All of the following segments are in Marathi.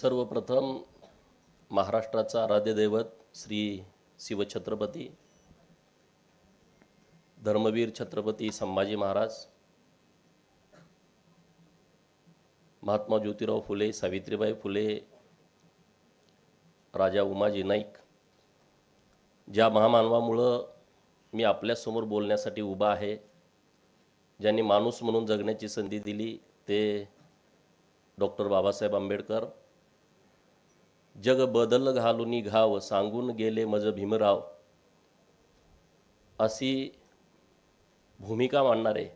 सर्वप्रथम महाराष्ट्राचा आराध्य दैवत श्री शिवछत्रपती धर्मवीर छत्रपती संभाजी महाराज महात्मा ज्योतिराव फुले सावित्रीबाई फुले राजा उमाजी नाईक ज्या महामानवामुळं मी आपल्यासमोर बोलण्यासाठी उभा आहे ज्यांनी माणूस म्हणून जगण्याची संधी दिली ते डॉक्टर बाबासाहेब आंबेडकर जग बदल घालून घाव सांगून गेले मज भीमराव. अशी भूमिका मांडणारे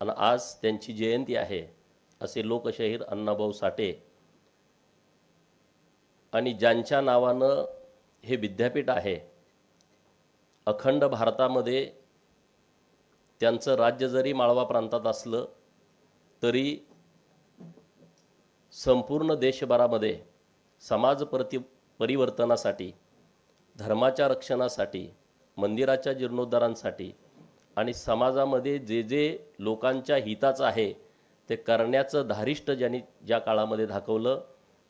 आणि आज त्यांची जयंती आहे असे लोकशाहीर अण्णाभाऊ साठे. आणि ज्यांच्या नावानं हे विद्यापीठ आहे अखंड भारतामध्ये त्यांचं राज्य जरी माळवा प्रांतात असलं तरी संपूर्ण देशभरामध्ये समाज प्रति परिवर्तनासाठी धर्माच्या रक्षणासाठी मंदिराच्या जीर्णोद्धारांसाठी आणि समाजामध्ये जे जे लोकांच्या हिताचं आहे ते करण्याचं धारिष्ट ज्यांनी ज्या काळामध्ये दाखवलं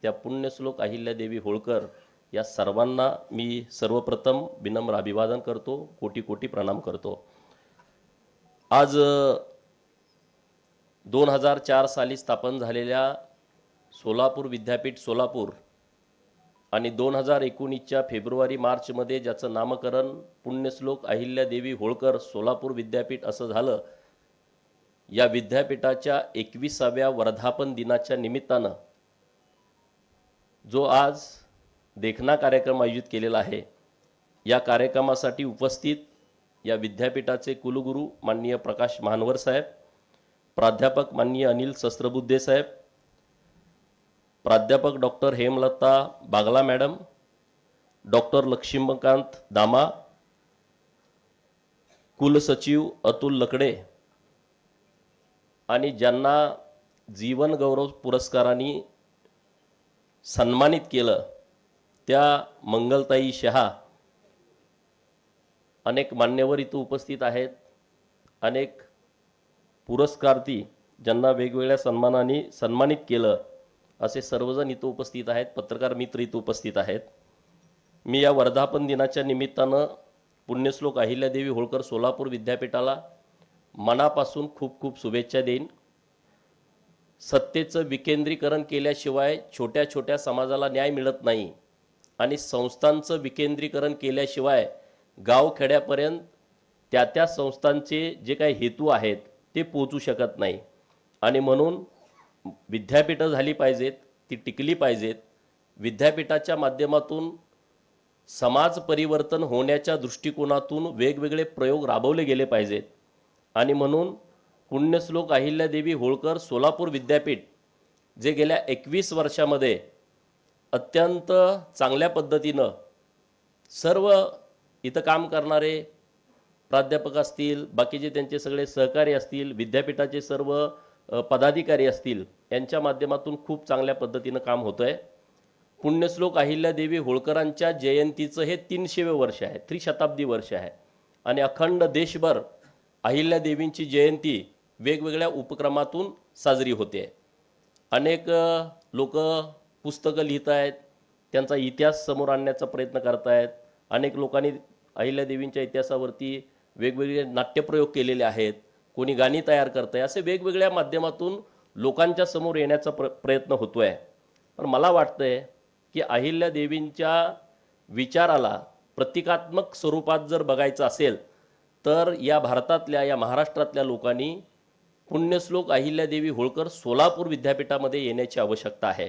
त्या पुण्यश्लोक अहिल्यादेवी होळकर या सर्वांना मी सर्वप्रथम विनम्र अभिवादन करतो कोटी कोटी प्रणाम करतो. आज दोन हजार चार साली स्थापन झालेल्या सोलापूर विद्यापीठ सोलापूर आणि दोन हजार एकोणीसच्या फेब्रुवारी मार्चमध्ये ज्याचं नामकरण पुण्यश्लोक अहिल्यादेवी होळकर सोलापूर विद्यापीठ असं झालं या विद्यापीठाच्या एकविसाव्या वर्धापन दिनाच्या निमित्तानं जो आज देखना कार्यक्रम आयोजित केलेला आहे या कार्यक्रमासाठी उपस्थित या विद्यापीठाचे कुलगुरू माननीय प्रकाश महानवर साहेब प्राध्यापक माननीय अनिल शस्त्रबुद्धे साहेब प्राध्यापक doctor Hemlata Bagla madam doctor Laxmikant Dama कुलसचिव अतुल लकडे आणि ज्यांना जीवन गौरव पुरस्काराने सन्मानित केलं त्या मंगलताई शहा अनेक मान्यवर इथं उपस्थित आहेत. अनेक पुरस्कार्थी ज्यांना वेगवेगळ्या सन्मानाने सन्मानित केलं. असे सर्वजण इथं उपस्थित आहेत. पत्रकार मित्र इथं उपस्थित आहेत. मी या वर्धापन दिनाच्या निमित्तानं पुण्यश्लोक अहिल्यादेवी होळकर सोलापूर विद्यापीठाला मनापासून खूप खूप शुभेच्छा देईन. सत्तेचं विकेंद्रीकरण केल्याशिवाय छोट्या छोट्या समाजाला न्याय मिळत नाही आणि संस्थांचं विकेंद्रीकरण केल्याशिवाय गावखेड्यापर्यंत त्या त्या संस्थांचे जे काही हेतू आहेत ते पोचू शकत नाही. आणि म्हणून विद्यापीठं झाली पाहिजेत ती टिकली पाहिजेत. विद्यापीठाच्या माध्यमातून समाज परिवर्तन होण्याच्या दृष्टिकोनातून वेगवेगळे प्रयोग राबवले गेले पाहिजेत. आणि म्हणून पुण्यश्लोक अहिल्यादेवी होळकर सोलापूर विद्यापीठ जे गेल्या एकवीस वर्षामध्ये अत्यंत चांगल्या पद्धतीनं सर्व इथं काम करणारे प्राध्यापक असतील बाकीचे त्यांचे सगळे सहकारी असतील विद्यापीठाचे सर्व पदाधिकारी असतील यांच्या माध्यमातून खूप चांगल्या पद्धतीनं काम होतं आहे पुण्यश्लोक अहिल्यादेवी होळकरांच्या जयंतीचं हे तीनशेवे वर्ष आहे त्रिशताब्दी वर्ष आहे. आणि अखंड देशभर अहिल्यादेवींची जयंती वेगवेगळ्या उपक्रमातून साजरी होते. अनेक लोक पुस्तकं लिहित आहेत त्यांचा इतिहास समोर आणण्याचा प्रयत्न करत आहेत अनेक लोकांनी अहिल्यादेवींच्या इतिहासावरती वेगवेगळे नाट्यप्रयोग केलेले आहेत. कोणी गाणी तयार करत आहे असे वेगवेगळ्या माध्यमातून लोकांच्या समोर येण्याचा प्र प्रयत्न होतो आहे पण मला वाटतंय की अहिल्या देवींच्या विचाराला प्रतिकात्मक स्वरूपात जर बघायचं असेल तर या भारतातल्या या महाराष्ट्रातल्या लोकांनी पुण्यश्लोक अहिल्यादेवी होळकर सोलापूर विद्यापीठामध्ये येण्याची आवश्यकता आहे.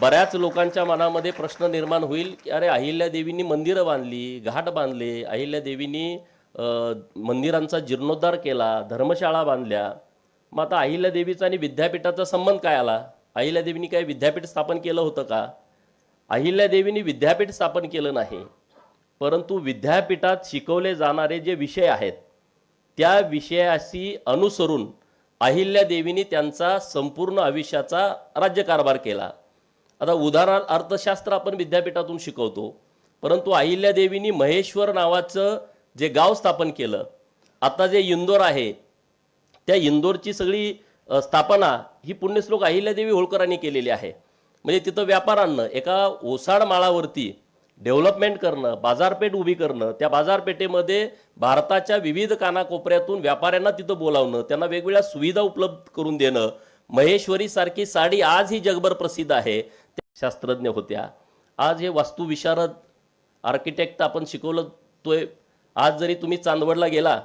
बऱ्याच लोकांच्या मनामध्ये प्रश्न निर्माण होईल की अरे अहिल्यादेवींनी मंदिरं बांधली घाट बांधले अहिल्यादेवींनी मंदिरांचा जीर्णोद्धार केला धर्मशाळा बांधल्या. मग आता अहिल्यादेवीचा आणि विद्यापीठाचा संबंध काय आला? अहिल्यादेवीनी काय विद्यापीठ स्थापन केलं होतं का? अहिल्यादेवीनी विद्यापीठ स्थापन केलं नाही परंतु विद्यापीठात शिकवले जाणारे जे विषय आहेत त्या विषयाशी अनुसरून अहिल्यादेवीनी त्यांचा संपूर्ण आयुष्याचा राज्यकारभार केला. आता उदाहरणार्थ अर्थशास्त्र आपण विद्यापीठातून शिकवतो परंतु अहिल्यादेवींनी महेश्वर नावाचं जे गाव स्थापन केलं आता जे इंदोर आहे त्या इंदोरची सगळी स्थापना ही पुण्यश्लोक अहिल्यादेवी होळकरांनी केलेली आहे. म्हणजे तिथं व्यापार आणणं एका ओसाड माळावरती डेव्हलपमेंट करणं बाजारपेठ उभी करणं त्या बाजारपेठेमध्ये भारताच्या विविध कानाकोपऱ्यातून व्यापाऱ्यांना तिथं बोलावणं त्यांना वेगवेगळ्या सुविधा उपलब्ध करून देणं महेश्वरीसारखी साडी आज ही जगभर प्रसिद्ध आहे त्या शास्त्रज्ञ होत्या. आज हे वास्तुविशारद आर्किटेक्ट आपण शिकवलं तोय आज जरी तुम्ही चांदवडला गेला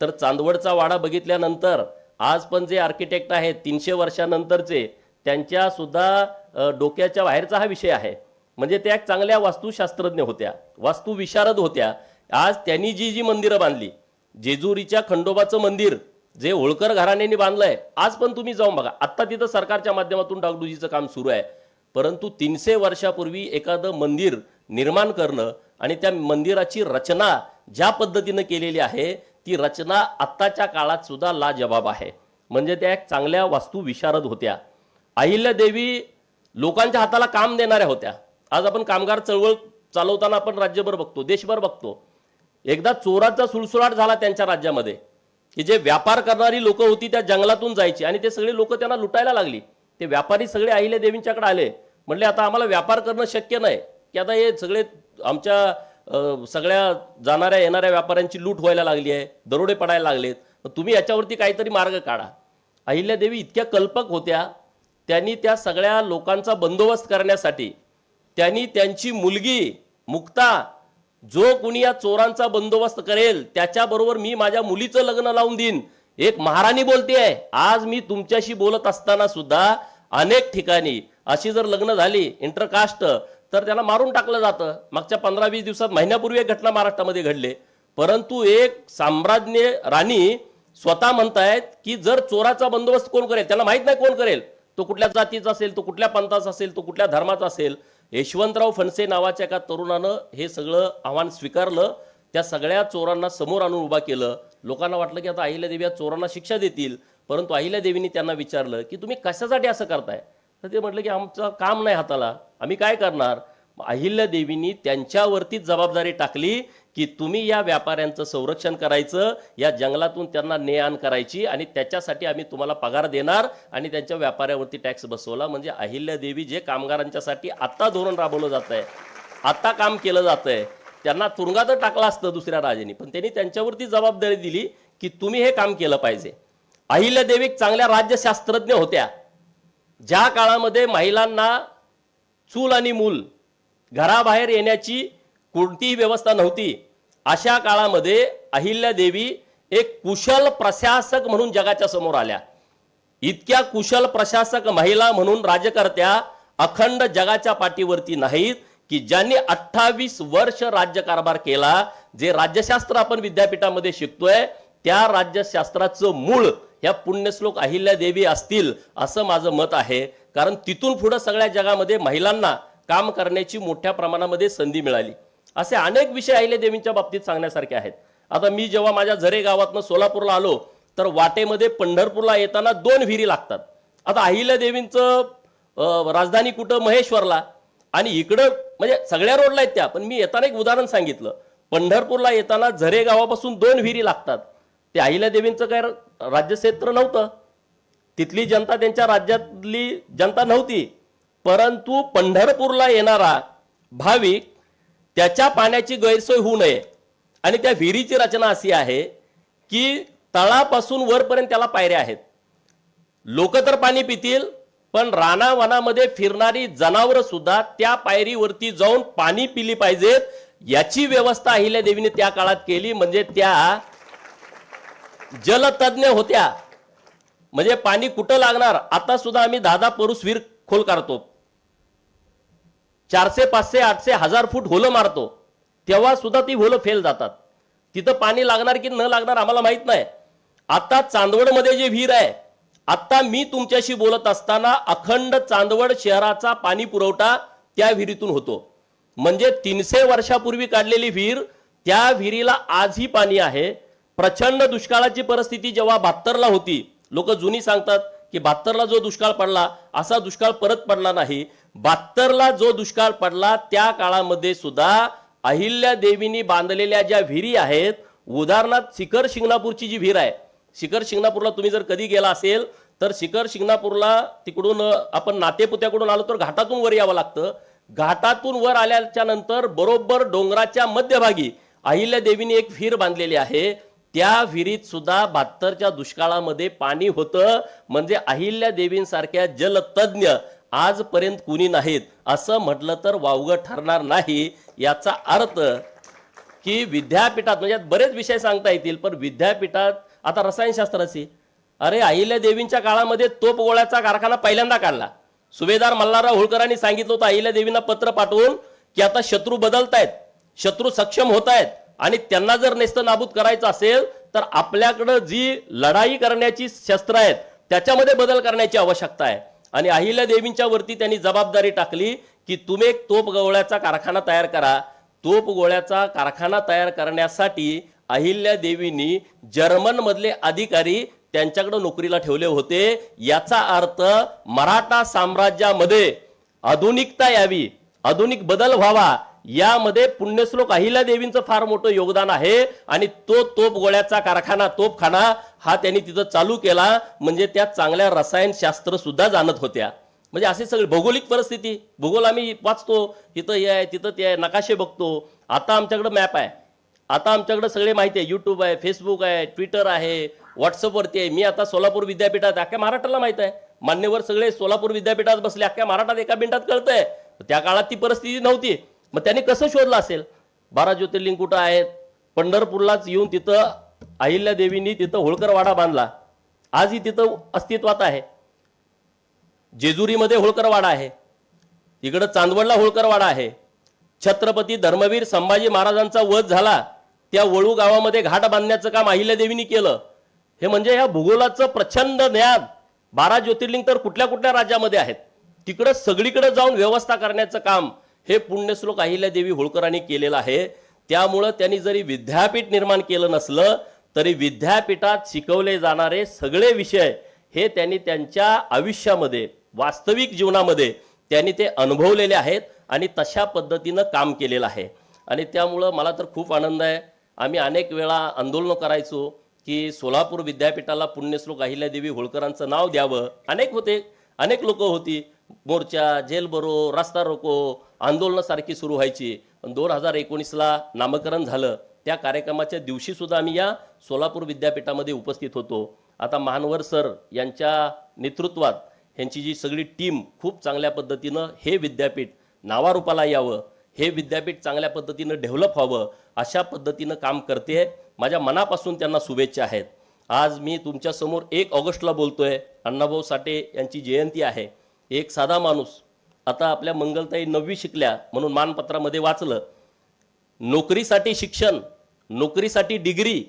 तर चांदवडचा वाडा बघितल्यानंतर आज पण जे आर्किटेक्ट आहेत तीनशे वर्षानंतरचे त्यांच्या सुद्धा डोक्याच्या बाहेरचा हा विषय आहे. म्हणजे त्या एक चांगल्या वास्तुशास्त्रज्ञ होत्या वास्तुविशारद होत्या. आज त्यांनी जी जी मंदिरं बांधली जेजुरीच्या खंडोबाचं मंदिर जे होळकर घराण्याने बांधलंय आज पण तुम्ही जाऊन बघा. आत्ता तिथं सरकारच्या माध्यमातून डागडुजीचं काम सुरू आहे. परंतु तीनशे वर्षापूर्वी एखादं मंदिर निर्माण करणं आणि त्या मंदिराची रचना ज्या पद्धतीनं केलेली आहे ती रचना आत्ताच्या काळात सुद्धा लाजबाब आहे. म्हणजे त्या एक चांगल्या वास्तू विशारद होत्या. अहिल्यादेवी लोकांच्या हाताला काम देणाऱ्या होत्या. आज आपण कामगार चळवळ चालवताना आपण राज्यभर बघतो देशभर बघतो. एकदा चोराचा सुळसुळाट झाला त्यांच्या राज्यामध्ये की जे व्यापार करणारी लोक होती त्या जंगलातून जायची आणि ते सगळे लोक त्यांना लुटायला लागली. ते व्यापारी सगळे अहिल्या देवींच्याकडे आले. म्हणले आता आम्हाला व्यापार करणं शक्य नाही की आता हे सगळे आमच्या सगळ्या जाणाऱ्या येणाऱ्या व्यापाऱ्यांची लूट व्हायला लागली आहे दरोडे पडायला लागलेत. तुम्ही याच्यावरती काहीतरी मार्ग काढा. अहिल्यादेवी इतक्या कल्पक होत्या त्यांनी त्या सगळ्या लोकांचा बंदोबस्त करण्यासाठी त्यांनी त्यांची मुलगी मुक्ता जो कुणी या चोरांचा बंदोबस्त करेल त्याच्याबरोबर मी माझ्या मुलीचं लग्न लावून देईन. एक महाराणी बोलतेय. आज मी तुमच्याशी बोलत असताना सुद्धा अनेक ठिकाणी अशी जर लग्न झाली इंटरकास्ट तर त्याला मारून टाकलं जातं. मागच्या पंधरा वीस दिवसात महिन्यापूर्वी एक घटना महाराष्ट्रामध्ये घडले. परंतु एक साम्राज्ञ राणी स्वतः म्हणतायत की जर चोराचा बंदोबस्त कोण करेल? त्याला माहीत नाही कोण करेल. तो कुठल्या जातीचा असेल तो कुठल्या पंथाचा असेल तो कुठल्या धर्माचा असेल. यशवंतराव फणसे नावाच्या एका तरुणानं हे सगळं आव्हान स्वीकारलं. त्या सगळ्या चोरांना समोर आणून उभा केलं. लोकांना वाटलं की आता अहिल्यादेवी या चोरांना शिक्षा देतील. परंतु अहिल्यादेवींनी त्यांना विचारलं की तुम्ही कशासाठी असं करताय? तर ते म्हटलं की आमचं काम नाही हाताला. आम्ही काय करणार? अहिल्या देवींनी त्यांच्यावरतीच जबाबदारी टाकली की तुम्ही या व्यापाऱ्यांचं संरक्षण करायचं या जंगलातून त्यांना ने आण करायची आणि त्याच्यासाठी आम्ही तुम्हाला पगार देणार आणि त्यांच्या व्यापाऱ्यावरती टॅक्स बसवला. म्हणजे अहिल्यादेवी जे कामगारांच्यासाठी आत्ता धोरण राबवलं जात आहे आत्ता काम केलं जात आहे त्यांना तुरुंगात टाकलं असतं दुसऱ्या राजांनी. पण त्यांनी त्यांच्यावरती जबाबदारी दिली की तुम्ही हे काम केलं पाहिजे. अहिल्यादेवी देवी चांगल्या राज्यशास्त्रज्ञ होत्या. ज्या काळामध्ये महिलांना चूल आणि मूल घराबाहेर येण्याची कोणतीही व्यवस्था नव्हती. अशा काळामध्ये अहिल्यादेवी एक कुशल प्रशासक म्हणून जगाच्या समोर आल्या. इतक्या कुशल प्रशासक महिला म्हणून राज्यकर्त्या अखंड जगाच्या पाठीवरती नाहीत की ज्यांनी अठ्ठावीस वर्ष राज्यकारभार केला जे राज्यशास्त्र आपण विद्यापीठामध्ये शिकतोय त्या राज्यशास्त्राचं मूळ ह्या पुण्यश्लोक अहिल्यादेवी असतील असं माझं मत आहे. कारण तिथून पुढं सगळ्या जगामध्ये महिलांना काम करण्याची मोठ्या प्रमाणामध्ये संधी मिळाली. असे अनेक विषय अहिल्यादेवींच्या बाबतीत सांगण्यासारखे आहेत. आता मी जेव्हा माझ्या झरे गावातनं सोलापूरला आलो तर वाटेमध्ये पंढरपूरला येताना दोन विहिरी लागतात. आता अहिल्यादेवींचं अं, राजधानी कुठं? महेश्वरला. आणि इकडं म्हणजे सगळ्या रोडला आहेत त्या पण मी येताना एक उदाहरण सांगितलं. पंढरपूरला येताना झरे गावापासून दोन विहिरी लागतात. ते अहिल्यादेवींचं काय राज्यक्षेत्र नव्हतं. तिथली जनता त्यांच्या राज्यातली जनता नव्हती परंतु पंढरपूरला येणारा भाविक त्याच्या पाण्याची गैरसोय होऊ नये. आणि त्या विहिरीची रचना अशी आहे की तळापासून वरपर्यंत त्याला पायऱ्या आहेत. लोक तर पाणी पितील पण रानावनामध्ये फिरणारी जनावरं सुद्धा त्या पायरीवरती जाऊन पाणी पिली पाहिजेत याची व्यवस्था अहिल्या देवीने त्या काळात केली. म्हणजे त्या जलतज्ञ होत्या. म्हणजे पाणी कुठं लागणार? आता सुद्धा आम्ही दहा दहा परुस विहीर खोल काढतो चारशे पाचशे आठशे हजार फूट होलं मारतो. तेव्हा सुद्धा ती होलं फेल जातात. तिथं पाणी लागणार की न लागणार आम्हाला माहीत नाही. आता चांदवडमध्ये जे विहीर आहे आता मी तुमच्याशी बोलत असताना अखंड चांदवड शहराचा पाणी पुरवठा त्या विहिरीतून होतो. म्हणजे तीनशे वर्षापूर्वी काढलेली विहीर त्या विहिरीला आजही पाणी आहे. प्रचंड दुष्काळाची परिस्थिती जेव्हा बहात्तरला होती लोक जुनी सांगतात की बहात्तरला जो दुष्काळ पडला असा दुष्काळ परत पडला नाही. बहात्तरला जो दुष्काळ पडला त्या काळामध्ये सुद्धा अहिल्या देवीनी बांधलेल्या ज्या विहिरी आहेत उदाहरणार्थ शिखर शिंगणापूरची जी विहीर आहे शिखर शिंगणापूरला तुम्ही जर कधी गेला असेल तर शिखर शिंगणापूरला तिकडून आपण नातेपुत्याकडून आलो तर घाटातून वर यावं लागतं. घाटातून वर आल्याच्यानंतर बरोबर डोंगराच्या मध्यभागी अहिल्या देवीने एक विहीर बांधलेली आहे. त्या विहिरीत सुद्धा बहात्तरच्या दुष्काळामध्ये पाणी होतं. म्हणजे अहिल्या देवींसारख्या जलतज्ञ आजपर्यंत कुणी नाहीत. असं म्हटलं तर वावगं ठरणार नाही. याचा अर्थ की विद्यापीठात म्हणजे बरेच विषय सांगता येतील पण विद्यापीठात आता रसायनशास्त्राची अरे अहिल्या देवींच्या काळामध्ये तोप गोळ्याचा कारखाना पहिल्यांदा काढला. सुभेदार मल्हारराव होळकरांनी सांगितलं होतं अहिल्या देवींना पत्र पाठवून की आता शत्रू बदलतायत शत्रू सक्षम होत आहेत आणि त्यांना जर नेस्त नाबूद करायचं असेल तर आपल्याकडं जी लढाई करण्याची शस्त्र आहेत त्याच्यामध्ये बदल करण्याची आवश्यकता आहे. आणि अहिल्या देवींच्या वरती त्यांनी जबाबदारी टाकली की तुम्ही एक तोप गोळ्याचा कारखाना तयार करा. तोप गोळ्याचा कारखाना तयार करण्यासाठी अहिल्या देवींनी जर्मनमधले अधिकारी त्यांच्याकडे नोकरीला ठेवले होते. याचा अर्थ मराठा साम्राज्यामध्ये आधुनिकता यावी आधुनिक बदल व्हावा यामध्ये पुण्यश्लोक अहिल्या देवींचं फार मोठं योगदान आहे आणि तो तोप गोळ्याचा कारखाना तोपखाना हा त्यांनी तिथं चालू केला. म्हणजे त्या चांगल्या रसायनशास्त्र सुद्धा जाणत होत्या. म्हणजे असे सगळे भौगोलिक परिस्थिती. भूगोल आम्ही वाचतो. तिथं हे आहे तिथं ते आहे नकाशे बघतो. आता आमच्याकडं मॅप आहे. आता आमच्याकडं सगळे माहिती आहे. यूट्यूब आहे फेसबुक आहे ट्विटर आहे व्हॉट्सअपवरती आहे. मी आता सोलापूर विद्यापीठात अख्ख्या महाराष्ट्राला माहीत आहे. मान्यवर सगळे सोलापूर विद्यापीठात बसले. अख्ख्या महाराष्ट्रात एका मिनिटात कळतंय. त्या काळात ती परिस्थिती नव्हती. मग त्यांनी कसं शोधलं असेल? बारा ज्योतिर्लिंग कुठं आहेत? पंढरपूरलाच येऊन तिथं अहिल्या देवींनी तिथं होळकर वाडा बांधला. आजही तिथं अस्तित्वात आहे. जेजुरीमध्ये होळकर वाडा आहे. इकडं चांदवडला होळकर वाडा आहे. छत्रपती धर्मवीर संभाजी महाराजांचा वध झाला त्या वळू गावामध्ये घाट बांधण्याचं काम अहिल्यादेवींनी केलं. हे म्हणजे ह्या भूगोलाचं प्रचंड ज्ञान. बारा ज्योतिर्लिंग तर कुठल्या कुठल्या राज्यामध्ये आहेत? तिकडं सगळीकडे जाऊन व्यवस्था करण्याचं काम. हे पुण्यश्लोक अहिल्यादेवी होळकरांनी केलेलं आहे. त्यामुळं त्यांनी जरी विद्यापीठ निर्माण केलं नसलं तरी विद्यापीठात शिकवले जाणारे सगळे विषय हे त्यांनी त्यांच्या आयुष्यामध्ये वास्तविक जीवनामध्ये त्यांनी ते अनुभवलेले आहेत आणि तशा पद्धतीनं काम केलेलं आहे. आणि त्यामुळं मला तर खूप आनंद आहे. आम्ही अनेक वेळा आंदोलनं करायचो की सोलापूर विद्यापीठाला पुण्यश्लोक अहिल्यादेवी होळकरांचं नाव द्यावं. अनेक होते अनेक लोक होती. मोर्चा जेल बरो रस्ता रोको आंदोलनासारखी सुरू व्हायची. पण दोन हजार एकोणीसला नामकरण झालं. त्या कार्यक्रमाच्या दिवशी सुद्धा आम्ही या सोलापूर विद्यापीठामध्ये उपस्थित होतो. आता महानवर सर यांच्या नेतृत्वात ह्यांची जी सगळी टीम खूप चांगल्या पद्धतीनं हे विद्यापीठ नावारूपाला यावं हे विद्यापीठ चांगल्या पद्धतीनं डेव्हलप व्हावं अशा पद्धतीनं काम करते माझ्या मनापासून त्यांना शुभेच्छा आहेत. आज मी तुमच्यासमोर एक ऑगस्टला बोलतोय. अण्णाभाऊ साठे यांची जयंती आहे. एक साधा माणूस आता आपल्या मंगलताई नववी शिकल्या म्हणून मानपत्रामध्ये वाचलं नोकरीसाठी शिक्षण नोकरीसाठी डिग्री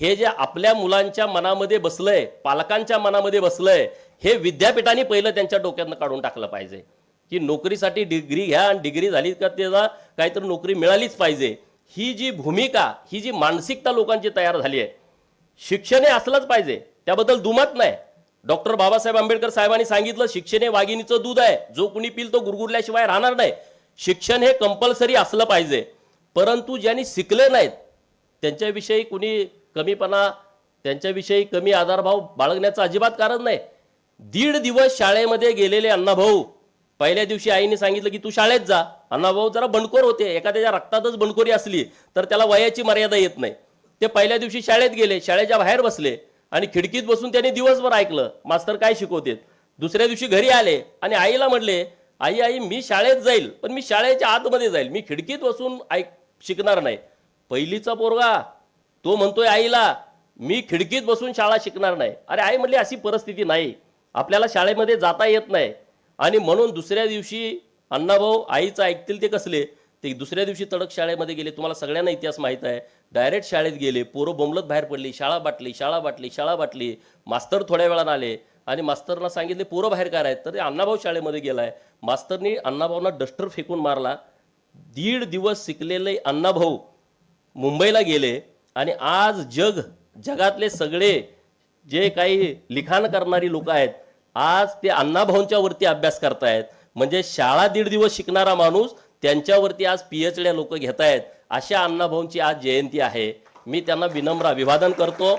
हे जे आपल्या मुलांच्या मनामध्ये बसलंय पालकांच्या मनामध्ये बसलंय हे विद्यापीठाने पहिलं त्यांच्या डोक्यातनं काढून टाकलं पाहिजे. की नोकरीसाठी डिग्री घ्या आणि डिग्री झाली का त्याला काहीतरी नोकरी मिळालीच पाहिजे. ही जी भूमिका ही जी मानसिकता लोकांची तयार झाली आहे शिक्षण हे असलंच पाहिजे. त्याबद्दल दुमत नाही. डॉक्टर बाबासाहेब आंबेडकर साहेबांनी सांगितलं शिक्षण हे वाघिणीचं दूध आहे. जो कुणी पिल तो गुरगुरल्याशिवाय राहणार नाही. शिक्षण हे कंपल्सरी असलं पाहिजे. परंतु ज्यांनी शिकले नाहीत त्यांच्याविषयी कुणी कमीपणा त्यांच्याविषयी कमी आधारभाव बाळगण्याचं अजिबात कारण नाही. दीड दिवस शाळेमध्ये गेलेले अण्णाभाऊ पहिल्या दिवशी आईने सांगितलं की तू शाळेत जा. अण्णाभाऊ जरा बंडखोर होते. एखाद्याच्या रक्तातच बंडखोरी असली तर त्याला वयाची मर्यादा येत नाही. ते पहिल्या दिवशी शाळेत गेले. शाळेच्या बाहेर बसले. आणि खिडकीत बसून त्यांनी दिवसभर ऐकलं. मास्तर काय शिकवतेत? दुसऱ्या दिवशी घरी आले आणि आईला म्हटले आई आई मी शाळेत जाईल पण मी शाळेच्या आतमध्ये जाईल. मी खिडकीत बसून ऐक शिकणार नाही. पहिलीचा पोरगा तो म्हणतोय आईला मी खिडकीत बसून शाळा शिकणार नाही. अरे आई म्हणली अशी परिस्थिती नाही. आपल्याला शाळेमध्ये जाता येत नाही. आणि म्हणून दुसऱ्या दिवशी अण्णाभाऊ आईचं ऐकतील ते कसले? ते दुसऱ्या दिवशी तडक शाळेमध्ये गेले. तुम्हाला सगळ्यांना इतिहास माहीत आहे. डायरेक्ट शाळेत गेले. पोरं बोंबलत बाहेर पडली. शाळा बाटली शाळा बाटली शाळा बाटली. मास्तर थोड्या वेळानं आले. आणि मास्तरला सांगितले पोरं बाहेर काय आहेत तर ते अण्णाभाऊ शाळेमध्ये गेलाय. मास्तरनी अण्णाभाऊना डस्टर फेकून मारला. दीड दिवस शिकलेले अण्णाभाऊ मुंबईला गेले. आणि आज जग जगातले सगळे जे काही लिखाण करणारी लोक आहेत आज ते अण्णाभाऊंच्या वरती अभ्यास करतायत. म्हणजे शाळा दीड दिवस शिकणारा माणूस त्यांच्यावरती आज पीएचड्या लोक घेत आहेत अशा अण्णाभाऊंची आज जयंती आहे. मी त्यांना विनम्र अभिवादन करतो.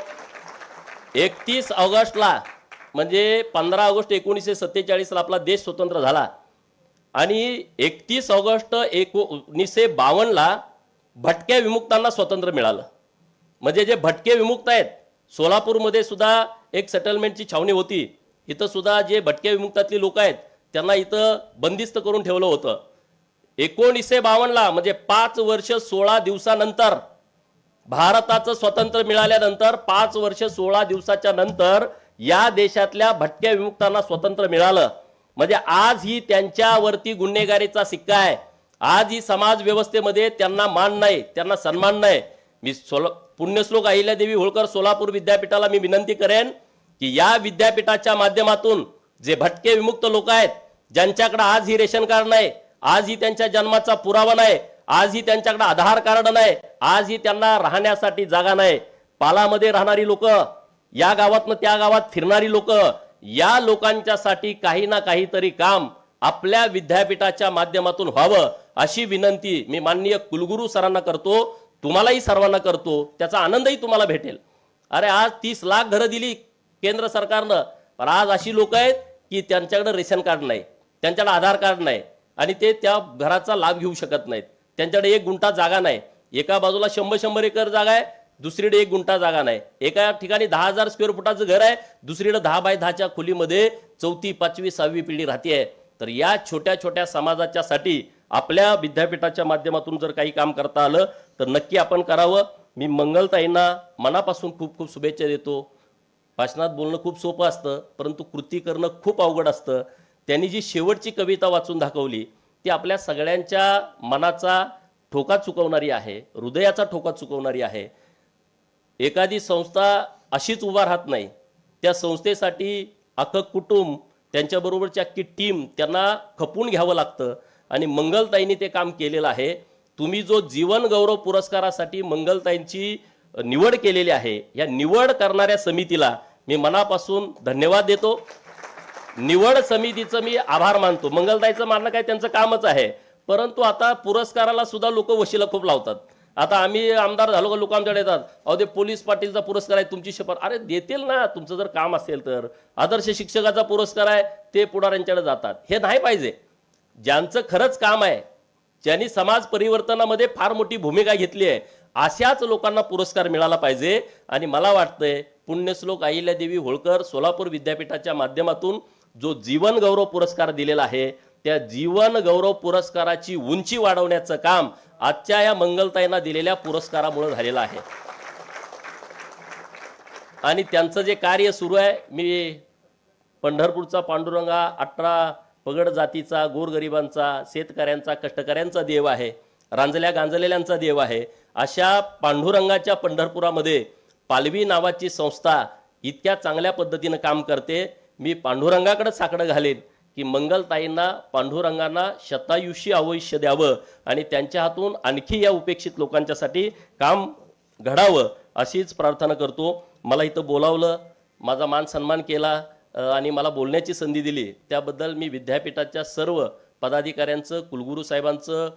एकतीस ऑगस्टला म्हणजे पंधरा ऑगस्ट एकोणीसशे सत्तेचाळीसला आपला देश स्वतंत्र झाला. आणि एकतीस ऑगस्ट एकोणीसशे बावन्नला भटक्या विमुक्तांना स्वातंत्र्य मिळालं. म्हणजे जे भटके विमुक्त आहेत सोलापूरमध्ये सुद्धा एक सेटलमेंटची छावणी होती. इथं सुद्धा जे भटक्या विमुक्तातली लोक आहेत त्यांना इथं बंदिस्त करून ठेवलं होतं. एकोणीसशे बावन्नला म्हणजे पाच वर्ष सोळा दिवसानंतर भारताचं स्वातंत्र्य मिळाल्यानंतर पाच वर्ष सोळा दिवसाच्या नंतर या देशातल्या भटक्या विमुक्तांना स्वातंत्र्य मिळालं. म्हणजे आज ही त्यांच्यावरती गुन्हेगारीचा सिक्का आहे. आज ही समाज व्यवस्थेमध्ये त्यांना मान नाही त्यांना सन्मान नाही. मी सोल पुण्यश्लोक अहिल्यादेवी होळकर सोलापूर विद्यापीठाला मी विनंती करेन की या विद्यापीठाच्या माध्यमातून जे भटके विमुक्त लोक आहेत ज्यांच्याकडे आज ही रेशन कार्ड नाही आज ही त्यांच्या जन्माचा पुरावा नाही आज ही त्यांच्याकडे आधार कार्ड नाही आज ही त्यांना राहण्यासाठी जागा नाही. पालामध्ये राहणारी लोक या गावातनं त्या गावात फिरणारी लोक या लोकांच्यासाठी काही ना काहीतरी काम आपल्या विद्यापीठाच्या माध्यमातून व्हावं अशी विनंती मी माननीय कुलगुरू सरांना करतो तुम्हालाही सर्वांना करतो त्याचा आनंदही तुम्हाला भेटेल. अरे आज तीस लाख घरं दिली केंद्र सरकारनं पण आज अशी लोक आहेत की त्यांच्याकडे रेशन कार्ड नाही त्यांच्याकडे आधार कार्ड नाही आणि ते त्या घराचा लाभ घेऊ शकत नाहीत. त्यांच्याकडे एक गुंठा जागा नाही. एका बाजूला शंभर शंभर एकर जागा आहे दुसरीकडे एक गुंठा जागा नाही. एका ठिकाणी दहा हजार स्क्वेअर फुटाचं घर आहे दुसरीकडे दहा बाय दहाच्या खोलीमध्ये चौथी पाचवी सहावी पिढी राहते आहे. तर या छोट्या छोट्या समाजाच्या साठी आपल्या विद्यापीठाच्या माध्यमातून जर काही काम करता आलं तर नक्की आपण करावं. मी मंगलताईंना मनापासून खूप खूप शुभेच्छा देतो. भाषणात बोलणं खूप सोपं असतं परंतु कृती करणं खूप अवघड असतं. त्यांनी जी शेवटची कविता वाचून दाखवली ती आपल्या सगळ्यांच्या मनाचा ठोका चुकवणारी आहे हृदयाचा ठोका चुकवणारी आहे. एखादी संस्था अशीच उभा राहत नाही त्या संस्थेसाठी अख्खं कुटुंब त्यांच्याबरोबरची अख्खी टीम त्यांना खपून घ्यावं लागतं आणि मंगलताईंनी ते काम केलेलं आहे. तुम्ही जो जीवन गौरव पुरस्कारासाठी मंगलताईंची निवड केलेली आहे या निवड करणाऱ्या समितीला मी मनापासून धन्यवाद देतो. निवड समितीचं मी आभार मानतो. मंगलदायचं मानणं काय त्यांचं कामच आहे. परंतु आता पुरस्काराला सुद्धा लोक वशिला खूप लावतात. आता आम्ही आमदार झालो का लोक आमच्याकडे येतात. अहो ते पोलीस पाटीलचा पुरस्कार आहे तुमची शपथ. अरे देतील ना. तुमचं जर काम असेल तर. आदर्श शिक्षकाचा पुरस्कार आहे ते पुढाऱ्यांच्याकडे जातात. हे नाही पाहिजे. ज्यांचं खरंच काम आहे ज्यांनी समाज परिवर्तनामध्ये फार मोठी भूमिका घेतली आहे अशाच लोकांना पुरस्कार मिळाला पाहिजे. आणि मला वाटतंय पुण्यश्लोक अहिल्यादेवी होळकर सोलापूर विद्यापीठाच्या माध्यमातून जो जीवन गौरव पुरस्कार दिलेला आहे त्या जीवन गौरव पुरस्काराची उंची वाढवण्याचं काम आजच्या या मंगलताईंना दिलेल्या पुरस्कारामुळे झालेलं आहे. आणि त्यांचं जे कार्य सुरू आहे मी पंढरपूरचा पांडुरंगा अठरा पगड जातीचा गोरगरिबांचा शेतकऱ्यांचा कष्टकऱ्यांचा देव आहे रांजल्या गांजलेल्यांचा देव आहे अशा पांडुरंगाच्या पंढरपुरामध्ये पालवी नावाची संस्था इतक्या चांगल्या पद्धतीनं काम करते मी पांडुरंगाकडे साकडं घालेन की मंगलताईंना पांडुरंगांना शतायुषी आयुष्य द्यावं आणि त्यांच्या हातून आणखी या उपेक्षित लोकांच्यासाठी काम घडावं अशीच प्रार्थना करतो. मला इथं बोलावलं माझा मान सन्मान केला आणि मला बोलण्याची संधी दिली. त्याबद्दल मी विद्यापीठाच्या सर्व पदाधिकाऱ्यांचं कुलगुरू साहेबांचं